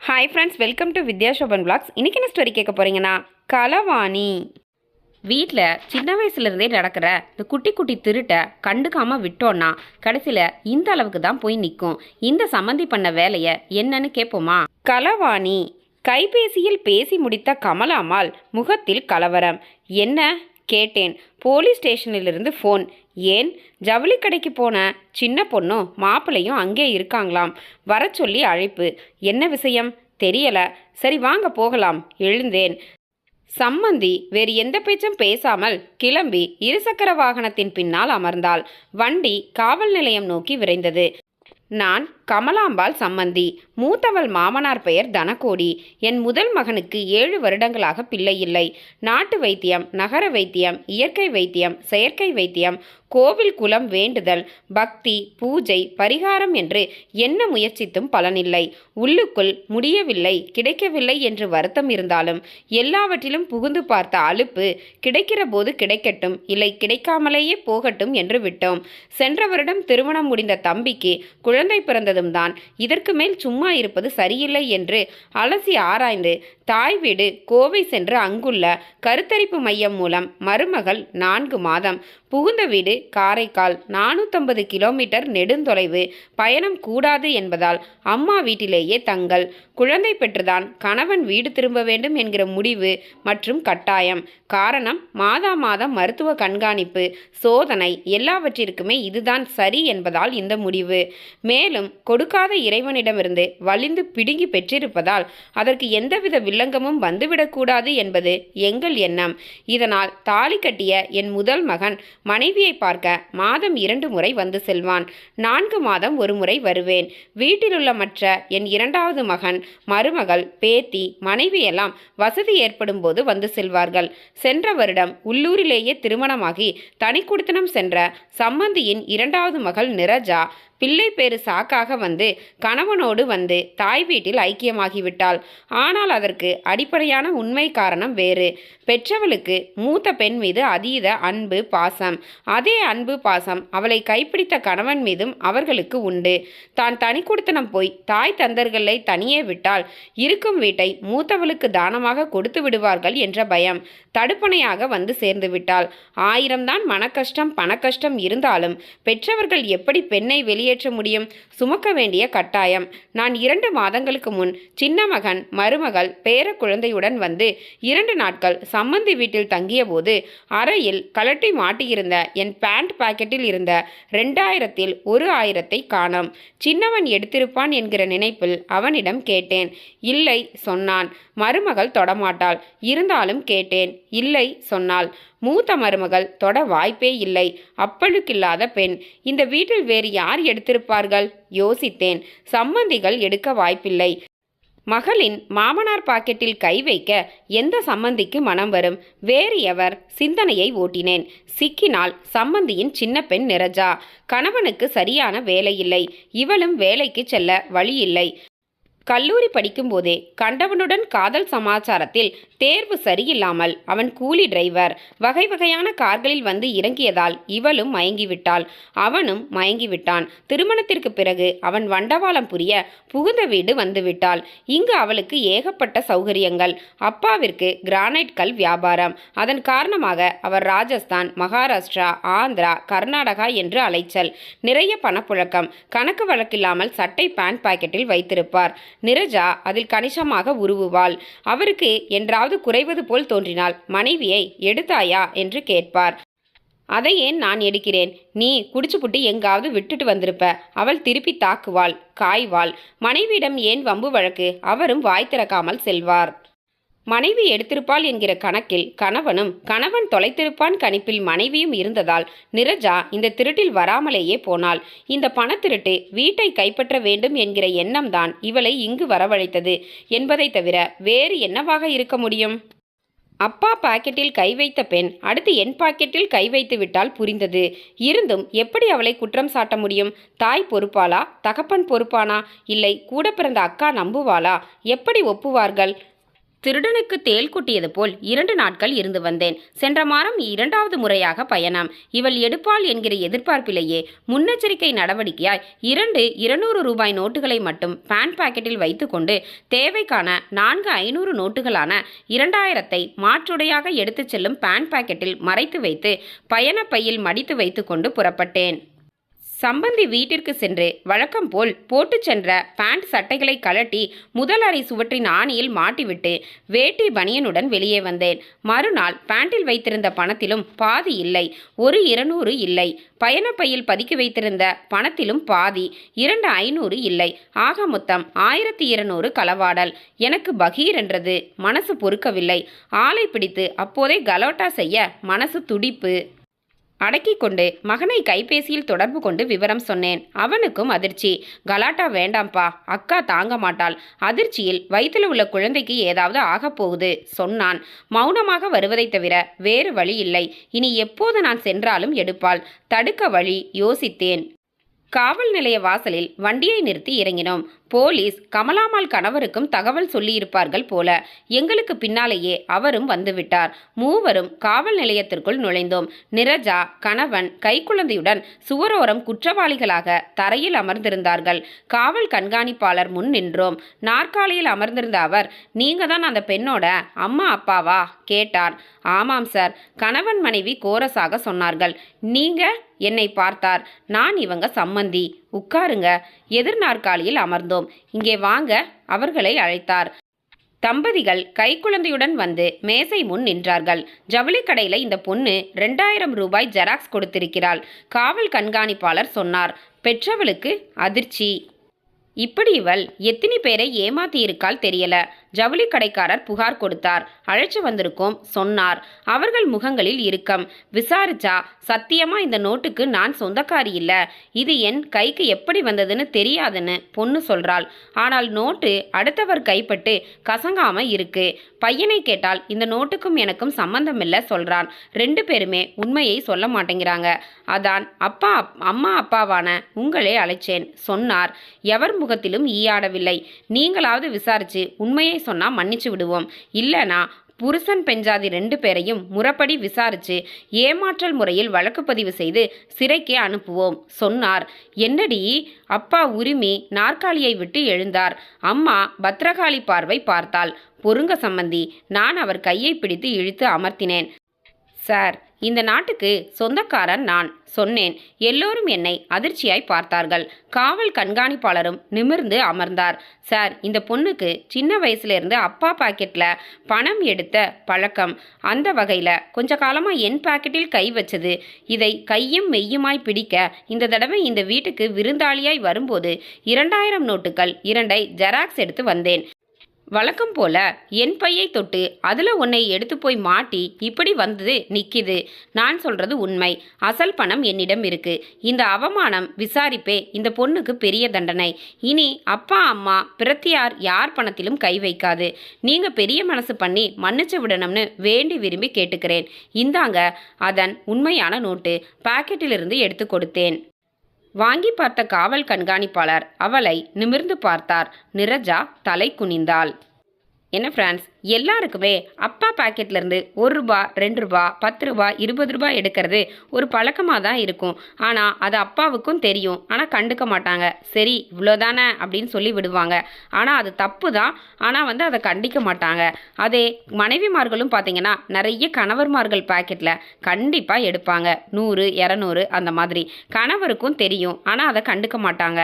Hi friends welcome to Vidya Shoban vlogs இன்றைக்கி என்ன story கேட்க போகிறீங்கன்னா கலவாணி. வீட்டில் சின்ன வயசுலேருந்தே நடக்கிற இந்த குட்டி குட்டி திருட்டை கண்டுக்காமல் விட்டோன்னா கடைசியில் இந்த அளவுக்கு தான் போய் நிற்கும் இந்த சம்மந்தி பண்ண வேலையை என்னன்னு கேட்போமா? கலவாணி. கைபேசியில் பேசி முடித்த கமலாமால் முகத்தில் கலவரம். என்ன? கேட்டேன். போலீஸ் ஸ்டேஷனிலிருந்து ஃபோன். ஏன்? ஜவுளி கடைக்கு போன சின்ன பொண்ணும் மாப்பிள்ளையும் அங்கே இருக்காங்களாம். வர சொல்லி அழைப்பு. என்ன விஷயம்? தெரியல. சரி வாங்க போகலாம். எழுந்தேன். சம்மந்தி வேறு எந்த பேச்சும் பேசாமல் கிளம்பி இருசக்கர வாகனத்தின் பின்னால் அமர்ந்தாள். வண்டி காவல் நிலையம் நோக்கி விரைந்தது. நான் கமலாம்பாள் சம்மந்தி மூத்தவள் மாமனார் பெயர் தனகோடி. என் முதல் மகனுக்கு ஏழு வருடங்களாக பிள்ளை இல்லை. நாட்டு வைத்தியம் நகர வைத்தியம் இயற்கை வைத்தியம் செயற்கை வைத்தியம் கோவில் குலம் வேண்டுதல் பக்தி பூஜை பரிகாரம் என்று என்ன முயற்சித்தும் பலனில்லை. உள்ளுக்குள் முடியவில்லை கிடைக்கவில்லை என்று வருத்தம் இருந்தாலும் எல்லாவற்றிலும் புகுந்து பார்த்த அலுப்பு கிடைக்கிற போது கிடைக்கட்டும் இல்லை கிடைக்காமலேயே போகட்டும் என்று விட்டோம். சென்ற வருடம் திருமணம் முடிந்த தம்பிக்கு குழந்தை பிறந்தது பிறந்ததும் தான். இதற்கு மேல் சும்மா இருப்பது சரியில்லை என்று அலசி ஆராய்ந்து தாய் வீடு கோவை சென்று அங்குள்ள கருத்தரிப்பு மையம் மூலம் மருமகள் நான்கு மாதம். புகுந்த வீடு காரைக்கால் நானூற்றம்பது கிலோமீட்டர் நெடுந்தொலைவு பயணம் கூடாது என்பதால் அம்மா வீட்டிலேயே தங்கள் குழந்தை பெற்றுதான் கணவன் வீடு திரும்ப வேண்டும் என்கிற முடிவு மற்றும் கட்டாயம். காரணம் மாதா மாதம் மருத்துவ கண்காணிப்பு சோதனை எல்லாவற்றிற்குமே இதுதான் சரி என்பதால் இந்த முடிவு. மேலும் கொடுக்காத இறைவனிடமிருந்து வலிந்து பிடுங்கி பெற்றிருப்பதால் அதற்கு எந்தவித வில்லங்கமும் வந்துவிடக்கூடாது என்பது எங்கள் எண்ணம். இதனால் தாலி கட்டிய என் முதல் மகன் மனைவியை பார்க்க மாதம் இரண்டு முறை வந்து செல்வான். நான்கு மாதம் ஒரு முறை வருவேன். வீட்டிலுள்ள மற்ற என் இரண்டாவது மகன் மருமகள் பேத்தி மனைவியெல்லாம் வசதி ஏற்படும் போது வந்து செல்வார்கள். சென்ற வருடம் உள்ளூரிலேயே திருமணமாகி தனிக்குடித்தனம் சென்ற சம்மந்தியின் இரண்டாவது மகள் நிரஜா பிள்ளை பேரு சாக்காக வந்து கணவனோடு வந்து தாய் வீட்டில் ஐக்கியமாகிவிட்டாள். ஆனால் அதற்கு அடிப்படையான உண்மை காரணம் வேறு. பெற்றவளுக்கு மூத்த பெண் மீது அதீத அன்பு பாசம். அதே அன்பு பாசம் அவளை கைப்பிடித்த கணவன் மீதும் அவர்களுக்கு உண்டு. தான் தனி கொடுத்தனம் போய் தாய் தந்தர்களை தனியே விட்டால் இருக்கும் வீட்டை மூத்தவளுக்கு தானமாக கொடுத்து விடுவார்கள் என்ற பயம் தடுப்பணையாக வந்து சேர்ந்து விட்டாள். ஆயிரம்தான் மனக்கஷ்டம் பணக்கஷ்டம் இருந்தாலும் பெற்றவர்கள் எப்படி பெண்ணை வெளியே வெளியேற்ற முடியும். சுமக்க வேண்டிய கட்டாயம். நான் இரண்டு மாதங்களுக்கு முன் சின்ன மகன் மருமகள் பேர குழந்தையுடன் வந்து இரண்டு நாட்கள் சம்மந்தி வீட்டில் தங்கியபோது அறையில் கலட்டி மாட்டியிருந்த என் பேண்ட் பாக்கெட்டில் இருந்த ரெண்டாயிரத்தில் ஒரு ஆயிரத்தை காணோம். சின்னவன் எடுத்திருப்பான் என்கிற நினைப்பில் அவனிடம் கேட்டேன். இல்லை சொன்னான். மருமகள் தொடமாட்டாள். இருந்தாலும் கேட்டேன். இல்லை சொன்னாள். மூத்த மருமகள் தொட வாய்ப்பே இல்லை. அப்பழுக்கில்லாத பெண். இந்த வீட்டில் வேறு யார் எடுத்திருப்பார்கள்? யோசித்தேன். சம்மந்திகள் எடுக்க வாய்ப்பில்லை. மகளின் மாமனார் பாக்கெட்டில் கை வைக்க எந்த சம்மந்திக்கு மனம் வரும்? வேறு எவர் சிந்தனையை ஓட்டினேன். சிக்கினால் சம்மந்தியின் சின்ன பெண் நிரஜா. கணவனுக்கு சரியான வேலை இல்லை. இவளும் வேலைக்கு செல்ல வழி இல்லை. கல்லூரி படிக்கும்போதே கண்டவனுடன் காதல் சமாச்சாரத்தில் தேர்வு சரியில்லாமல் அவன் கூலி டிரைவர். வகை வகையான கார்களில் வந்து இறங்கியதால் இவளும் மயங்கிவிட்டாள். அவனும் மயங்கிவிட்டான். திருமணத்திற்கு பிறகு அவன் வண்டவாளம் புரிய புகுந்த வீடு வந்துவிட்டாள். இங்கு அவளுக்கு ஏகப்பட்ட சௌகரியங்கள். அப்பாவிற்கு கிரானைட் கல் வியாபாரம். அதன் காரணமாக அவர் ராஜஸ்தான் மகாராஷ்டிரா ஆந்திரா கர்நாடகா என்று அலைச்சல். நிறைய பணப்புழக்கம். கணக்கு வழக்கில்லாமல் சட்டை பேண்ட் பாக்கெட்டில் வைத்திருப்பார். நிரஜா அதில் கணிசமாக உருவுவாள். அவருக்கு என்றாவது குறைவது போல் தோன்றினால் மனைவியை எடுத்தாயா என்று கேட்பார். அதை ஏன் நான் எடுக்கிறேன். நீ குடிச்சுப்புட்டு எங்காவது விட்டுட்டு வந்திருப்ப. அவள் திருப்பி தாக்குவாள் காய்வாள். மனைவியிடம் ஏன் வம்பு வழக்கு? அவரும் வாய் திறக்காமல் செல்வார். மனைவி எடுத்திருப்பாள் என்கிற கணக்கில் கணவனும் கணவன் தொலைத்திருப்பான் கணிப்பில் மனைவியும் இருந்ததால் நிரஜா இந்த திருட்டில் வராமலேயே போனாள். இந்த பணத்திருட்டு வீட்டை கைப்பற்ற வேண்டும் என்கிற எண்ணம்தான் இவளை இங்கு வரவழைத்தது. என்பதை தவிர வேறு என்னவாக இருக்க முடியும்? அப்பா பாக்கெட்டில் கை வைத்த பெண் அடுத்து என் பாக்கெட்டில் கை வைத்து விட்டால் புரிந்தது. இருந்தும் எப்படி அவளை குற்றம் சாட்ட முடியும்? தாய் பொறுப்பாளா? தகப்பன் பொறுப்பானா? இல்லை கூட பிறந்த அக்கா நம்புவாளா? எப்படி ஒப்புவார்கள்? திருடனுக்கு தேள் குட்டியது போல் இரண்டு நாட்கள் இருந்து வந்தேன். சென்ற மாதம் இரண்டாவது முறையாக பயணம். இவள் எடுப்பாள் என்கிற எதிர்பார்ப்பிலேயே முன்னெச்சரிக்கை நடவடிக்கையாய் இரண்டு இருநூறு ரூபாய் நோட்டுகளை மட்டும் பேண்ட் பாக்கெட்டில் வைத்துக்கொண்டு தேவைக்கான நான்கு ஐநூறு நோட்டுகளான இரண்டாயிரத்தை மாற்றுடையாக எடுத்துச் செல்லும் பேண்ட் பாக்கெட்டில் மறைத்து வைத்து பயணப் பையில் மடித்து வைத்துக்கொண்டு புறப்பட்டேன். சம்பந்தி வீட்டிற்கு சென்று வழக்கம் போல் போட்டு சென்ற பேண்ட் சட்டைகளை கழட்டி முதல் அறை சுவற்றின் ஆணியில் மாட்டிவிட்டு வேட்டி பனியனுடன் வெளியே வந்தேன். மறுநாள் பேண்டில் வைத்திருந்த பணத்திலும் பாதி இல்லை ஒரு இருநூறு இல்லை. பயணப்பையில் பதுக்கி வைத்திருந்த பணத்திலும் பாதி இரண்டு ஐநூறு இல்லை. ஆக மொத்தம் ஆயிரத்தி இருநூறு களவாடல். எனக்கு பகீர் என்றது மனசு பொறுக்கவில்லை. ஆளை பிடித்து அப்போதே கலோட்டா செய்ய மனசு துடிப்பு. அடக்கிக் கொண்டு மகனை கைபேசியில் தொடர்பு கொண்டு விவரம் சொன்னேன். அவனுக்கும் அதிர்ச்சி. கலாட்டா வேண்டாம்ப்பா. அக்கா தாங்க மாட்டாள். அதிர்ச்சியில் வயிற்றில் உள்ள குழந்தைக்கு ஏதாவது ஆகப் போகுது சொன்னான். மௌனமாக வருவதைத் தவிர வேறு வழி இல்லை. இனி எப்போது நான் சென்றாலும் எடுப்பாள். தடுக்க வழி யோசித்தேன். காவல் நிலைய வாசலில் வண்டியை நிறுத்தி இறங்கினோம். போலீஸ் கமலாமாள் கணவருக்கும் தகவல் சொல்லியிருப்பார்கள் போல. எங்களுக்கு பின்னாலேயே அவரும் வந்துவிட்டார். மூவரும் காவல் நிலையத்திற்குள் நுழைந்தோம். நிரஜா கணவன் கைக்குழந்தையுடன் சுவரோரம் குற்றவாளிகளாக தரையில் அமர்ந்திருந்தார்கள். காவல் கண்காணிப்பாளர் முன் நின்றோம். நாற்காலியில் அமர்ந்திருந்த அவர் நீங்க தான் அந்த பெண்ணோட அம்மா அப்பாவா? கேட்டார். ஆமாம் சார் கணவன் மனைவி கோரஸாக சொன்னார்கள். நீங்க என்னை பார்த்தார். நான் இவங்க சம்மந்தி உட்காருங்க. எதிர் நாற்காலியில் அமர்ந்தோம். இங்கே வாங்க அவர்களை அழைத்தார். தம்பதிகள் கைக்குழந்தையுடன் வந்து மேசை முன் நின்றார்கள். ஜவுளி கடையில் இந்த பொண்ணு ரெண்டாயிரம் ரூபாய் ஜெராக்ஸ் கொடுத்திருக்கிறாள். காவல் கண்காணிப்பாளர் சொன்னார் பெற்றவளுக்கு அதிர்ச்சி. இப்படி இவள் எத்தனை பேரை ஏமாத்தியிருக்காள் தெரியல. ஜவுளி கடைக்காரர் புகார் கொடுத்தார். அழைச்சு வந்திருக்கோம் சொன்னார். அவர்கள் முகங்களில் இருக்கம். விசாரிச்சா சத்தியமா இந்த நோட்டுக்கு நான் சொந்தக்காரி இல்ல. இது என் கைக்கு எப்படி வந்ததுன்னு தெரியாதுன்னு பொண்ணு சொல்றாள். ஆனால் நோட்டு அடுத்தவர் கைப்பட்டு கசங்காம இருக்கு. பையனை கேட்டால் இந்த நோட்டுக்கும் எனக்கும் சம்பந்தம் இல்லை சொல்றான். ரெண்டு பேருமே உண்மையை சொல்ல மாட்டேங்கிறாங்க. அதான் அப்பா அப்- அம்மா அப்பாவான உங்களே அழைச்சேன் சொன்னார். எவர் முகத்திலும் ஈயாடவில்லை. நீங்களாவது விசாரிச்சு உண்மையை சொன்னா மன்னிச்சு விடுவோம். இல்லனா புருஷன் பெஞ்சாதி ரெண்டு பேரையும் முறப்படி விசாரிச்சு ஏமாற்றல் முறையில் வழக்கு பதிவு செய்து சிறைக்கு அனுப்புவோம் சொன்னார். என்னடி? அப்பா உரிமை நாற்காலியை விட்டு எழுந்தார். அம்மா பத்ரகாளி பார்வை பார்த்தாள். பொறுங்க சம்மந்தி நான் அவர் கையை பிடித்து இழுத்து அமர்த்தினேன். சார் இந்த நாட்டுக்கு சொந்தக்காரன் நான். சொன்னேன். எல்லோரும் என்னை அதிர்ச்சியாய் பார்த்தார்கள். காவல் கண்காணிப்பாளரும் நிமிர்ந்து அமர்ந்தார். சார் இந்த பொண்ணுக்கு சின்ன வயசுலேருந்து அப்பா பாக்கெட்டில் பணம் எடுத்த பழக்கம். அந்த வகையில் கொஞ்ச காலமாக என் பாக்கெட்டில் கை வச்சது. இதை கையும் மெய்யுமாய் பிடிக்க இந்த தடவை இந்த வீட்டுக்கு விருந்தாளியாய் வரும்போது இரண்டாயிரம் நோட்டுகள் இரண்டை ஜெராக்ஸ் எடுத்து வந்தேன். வழக்கம் போல என் பையை தொட்டு அதில் உன்னை எடுத்து போய் மாட்டி இப்படி வந்தது நிற்கிது நான் சொல்றது உண்மை. அசல் பணம் என்னிடம் இருக்கு. இந்த அவமானம் விசாரிப்பே இந்த பொண்ணுக்கு பெரிய தண்டனை. இனி அப்பா அம்மா பிரத்தியார் யார் பணத்திலும் கை வைக்காது. நீங்க பெரிய மனசு பண்ணி மன்னிச்சு விடணும்னு வேண்டி விரும்பி கேட்டுக்கிறேன். இந்தாங்க அதன் உண்மையான நோட்டு. பாக்கெட்டிலிருந்து எடுத்து கொடுத்தேன். வாங்கி பார்த்த காவல் கண்காணிப்பாளர் அவளை நிமிர்ந்து பார்த்தார். நிரஜா தலை குனிந்தாள். என்ன ஃப்ரான்ஸ் எல்லாருக்குமே அப்பா பாக்கெட்லேருந்து ஒரு ரூபா ரெண்டு ரூபா பத்து ரூபா இருபது ரூபா எடுக்கிறது ஒரு பழக்கமாக தான் இருக்கும். ஆனால் அது அப்பாவுக்கும் தெரியும். ஆனால் கண்டுக்க மாட்டாங்க. சரி இவ்வளோதானே அப்படின்னு சொல்லி விடுவாங்க. ஆனால் அது தப்பு தான். ஆனால் வந்து அதை கண்டிக்க மாட்டாங்க. அதே மனைவிமார்களும் பார்த்தீங்கன்னா நிறைய கணவர்மார்கள் பாக்கெட்டில் கண்டிப்பாக எடுப்பாங்க. நூறு இரநூறு அந்த மாதிரி. கணவருக்கும் தெரியும். ஆனால் அதை கண்டுக்க மாட்டாங்க.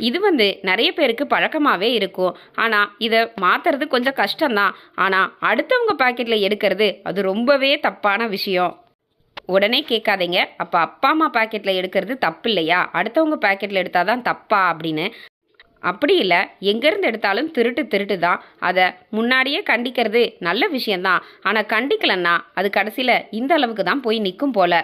இது வந்து நிறைய பேருக்கு பழக்கமாகவே இருக்கும். ஆனால் இதை மாற்றுறது கொஞ்சம் கஷ்டம்தான். ஆனால் அடுத்தவங்க பாக்கெட்டில் எடுக்கிறது அது ரொம்பவே தப்பான விஷயம். உடனே கேட்காதீங்க. அப்போ அப்பா அம்மா பாக்கெட்டில் எடுக்கிறது தப்பு இல்லையா அடுத்தவங்க பாக்கெட்டில் எடுத்தால் தான் தப்பா அப்படின்னு. அப்படி இல்லை. எங்கேருந்து எடுத்தாலும் திருட்டு திருட்டு தான் அதை முன்னாடியே கண்டிக்கிறது நல்ல விஷயந்தான் ஆனால் கண்டிக்கலன்னா அது கடைசியில் இந்த அளவுக்கு தான் போய் நிற்கும் போல.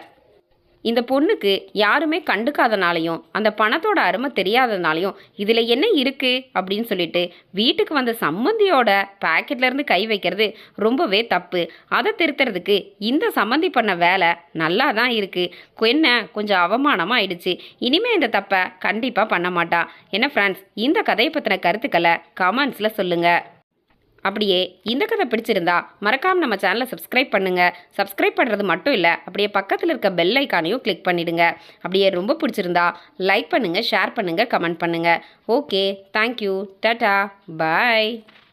இந்த பொண்ணுக்கு யாருமே கண்டுக்காதனாலையும் அந்த பணத்தோட அருமை தெரியாதனாலையும் இதில் என்ன இருக்குது அப்படின்னு சொல்லிட்டு வீட்டுக்கு வந்த சம்மந்தியோட பேக்கெட்லேருந்து கை வைக்கிறது ரொம்பவே தப்பு. அதை திருத்துறதுக்கு இந்த சம்மந்தி பண்ண வேலை நல்லா தான் இருக்குது என்ன கொஞ்சம் அவமானமாக ஆயிடுச்சு இனிமேல் இந்த தப்பை கண்டிப்பாக பண்ண மாட்டா. என்ன ஃப்ரெண்ட்ஸ் இந்த கதையை பற்றின கருத்துக்களை கமெண்ட்ஸில் சொல்லுங்கள் அப்படியே இந்த கதை பிடிச்சிருந்தா மறக்காம நம்ம சேனலை சப்ஸ்கிரைப் பண்ணுங்க. சப்ஸ்கிரைப் பண்ணுறது மட்டும் இல்லை அப்படியே பக்கத்தில் இருக்க பெல் ஐக்கானையும் கிளிக் பண்ணிடுங்க. அப்படியே ரொம்ப பிடிச்சிருந்தா லைக் பண்ணுங்க ஷேர் பண்ணுங்க கமெண்ட் பண்ணுங்க. ஓகே தேங்க்யூ டாடா பாய்